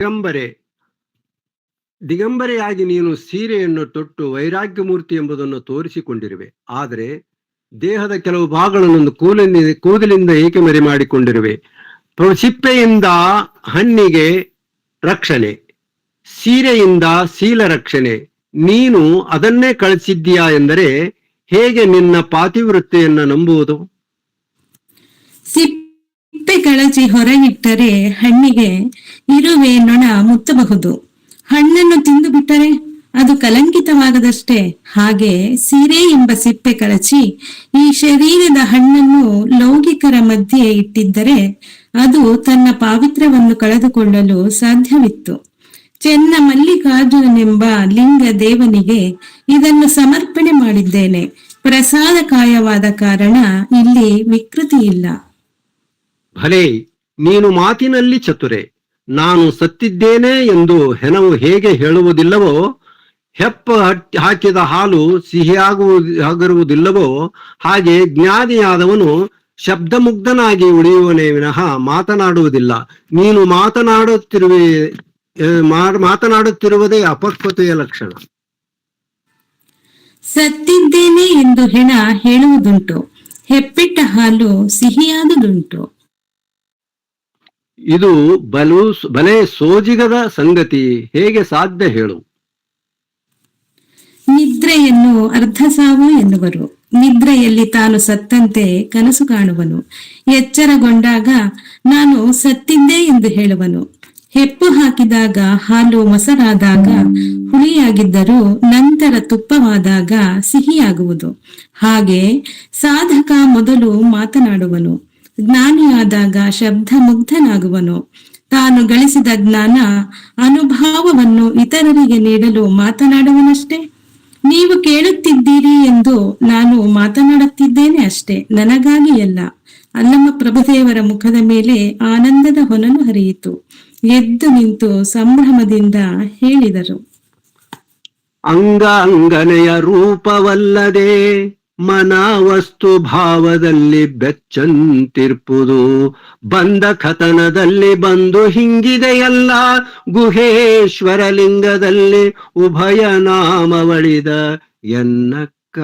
ದಿಗಂಬರೆ. ದಿಗಂಬರೆಯಾಗಿ ನೀನು ಸೀರೆಯನ್ನು ತೊಟ್ಟು ವೈರಾಗ್ಯ ಮೂರ್ತಿ ಎಂಬುದನ್ನು ತೋರಿಸಿಕೊಂಡಿರುವೆ. ಆದರೆ ದೇಹದ ಕೆಲವು ಭಾಗಗಳನ್ನು ಕೂಲಿನ ಕೂದಲಿಂದ ಏಕೆ ಮರಿ ಮಾಡಿಕೊಂಡಿರುವೆ ಸಿಪ್ಪೆಯಿಂದ ಹಣ್ಣಿಗೆ ರಕ್ಷಣೆ, ಸೀರೆಯಿಂದ ಶೀಲ ರಕ್ಷಣೆ ನೀನು ಅದನ್ನೇ ಕಳಿಸಿದ್ದೀಯಾ ಎಂದರೆ ಹೇಗೆ ನಿನ್ನ ಪಾತಿವೃತ್ತಿಯನ್ನು ನಂಬುವುದು? ಸಿಪ್ಪೆ ಕಳಚಿ ಹೊರಗಿಟ್ಟರೆ ಹಣ್ಣಿಗೆ ಇರುವೆ ನೊಣ ಮುತ್ತಬಹುದು. ಹಣ್ಣನ್ನು ತಿಂದು ಬಿಟ್ಟರೆ ಅದು ಕಲಂಕಿತವಾಗದಷ್ಟೇ ಹಾಗೆ ಸೀರೆ ಎಂಬ ಸಿಪ್ಪೆ ಕಳಚಿ ಈ ಶರೀರದ ಹಣ್ಣನ್ನು ಲೌಕಿಕರ ಮಧ್ಯೆ ಇಟ್ಟಿದ್ದರೆ ಅದು ತನ್ನ ಪಾವಿತ್ರ್ಯವನ್ನು ಕಳೆದುಕೊಳ್ಳಲು ಸಾಧ್ಯವಿತ್ತು. ಚೆನ್ನ ಮಲ್ಲಿಕಾರ್ಜುನನೆಂಬ ಲಿಂಗ ದೇವನಿಗೆ ಇದನ್ನು ಸಮರ್ಪಣೆ ಮಾಡಿದ್ದೇನೆ. ಪ್ರಸಾದಕಾಯವಾದ ಕಾರಣ ಇಲ್ಲಿ ವಿಕೃತಿ ಇಲ್ಲ ಭಲೇ ನೀನು ಮಾತಿನಲ್ಲಿ ಚತುರೆ, ನಾನು ಸತ್ತಿದ್ದೇನೆ ಎಂದು ಹೆನವು ಹೇಗೆ ಹೇಳುವುದಿಲ್ಲವೋ, ಹೆಪ್ಪ ಹಾಕಿದ ಹಾಲು ಸಿಹಿಯಾಗುವುದಿಲ್ಲವೋ ಹಾಗೆ ಜ್ಞಾನಿಯಾದವನು ಶಬ್ದಮುಗ್ಧನಾಗಿ ಉಳಿಯುವನೇ ವಿನಃ ಮಾತನಾಡುವುದಿಲ್ಲ. ನೀನು ಮಾತನಾಡುತ್ತಿರುವ ಮಾತನಾಡುತ್ತಿರುವುದೇ ಅಪಕ್ವತೆಯ ಲಕ್ಷಣ. ಸತ್ತಿದ್ದೇನೆ ಎಂದು ಹೆಣ ಹೇಳುವುದುಂಟು, ಹೆಪ್ಪಿಟ್ಟ ಹಾಲು ಸಿಹಿಯಾದುದುಂಟು. ಇದು ಬಲು, ಬಲೆ ಸೋಜಿಗದ ಸಂಗತಿ, ಹೇಗೆ ಸಾಧ್ಯ ಹೇಳು. ನಿದ್ರೆಯನ್ನು ಅರ್ಧ ಸಾವು ಎನ್ನುವರು. ನಿದ್ರೆಯಲ್ಲಿ ತಾನು ಸತ್ತಂತೆ ಕನಸು ಕಾಣುವನು. ಎಚ್ಚರಗೊಂಡಾಗ ನಾನು ಸತ್ತಿದ್ದೆ ಎಂದು ಹೇಳುವನು. ಹೆಪ್ಪು ಹಾಕಿದಾಗ ಹಾಲು ಮೊಸರಾದಾಗ ಹುಳಿಯಾಗಿದ್ದರೂ ನಂತರ ತುಪ್ಪವಾದಾಗ ಸಿಹಿಯಾಗುವುದು. ಹಾಗೆ ಸಾಧಕ ಮೊದಲು ಮಾತನಾಡುವನು. ಜ್ಞಾನಿಯಾದಾಗ ಶಬ್ದ ಮುಗ್ಧನಾಗುವನು ತಾನು ಗಳಿಸಿದ ಜ್ಞಾನ ಅನುಭಾವವನ್ನು ಇತರರಿಗೆ ನೀಡಲು ಮಾತನಾಡುವನಷ್ಟೇ? ನೀವು ಕೇಳುತ್ತಿದ್ದೀರಿ ಎಂದು ನಾನು ಮಾತನಾಡುತ್ತಿದ್ದೇನೆ ಅಷ್ಟೇ, ನನಗಾಗಿ ಅಲ್ಲ. ಅಲ್ಲಮ್ಮ ಪ್ರಭುದೇವರ ಮುಖದ ಮೇಲೆ ಆನಂದದ ಹೊನಲು ಹರಿಯಿತು. ಎದ್ದು ನಿಂತು ಸಂಭ್ರಮದಿಂದ ಹೇಳಿದರು. ಅಂಗ ರೂಪವಲ್ಲದೆ ಮನ ವಸ್ತು ಭಾವದಲ್ಲಿ ಬೆಚ್ಚಂತಿರ್ಪುದು ಬಂದ ಕಥನದಲ್ಲಿ ಬಂದು ಹಿಂಗಿದೆಯಲ್ಲ ಗುಹೇಶ್ವರ ಲಿಂಗದಲ್ಲಿ ಉಭಯ ನಾಮವಳಿದ ಎನ್ನಕ್ಕ.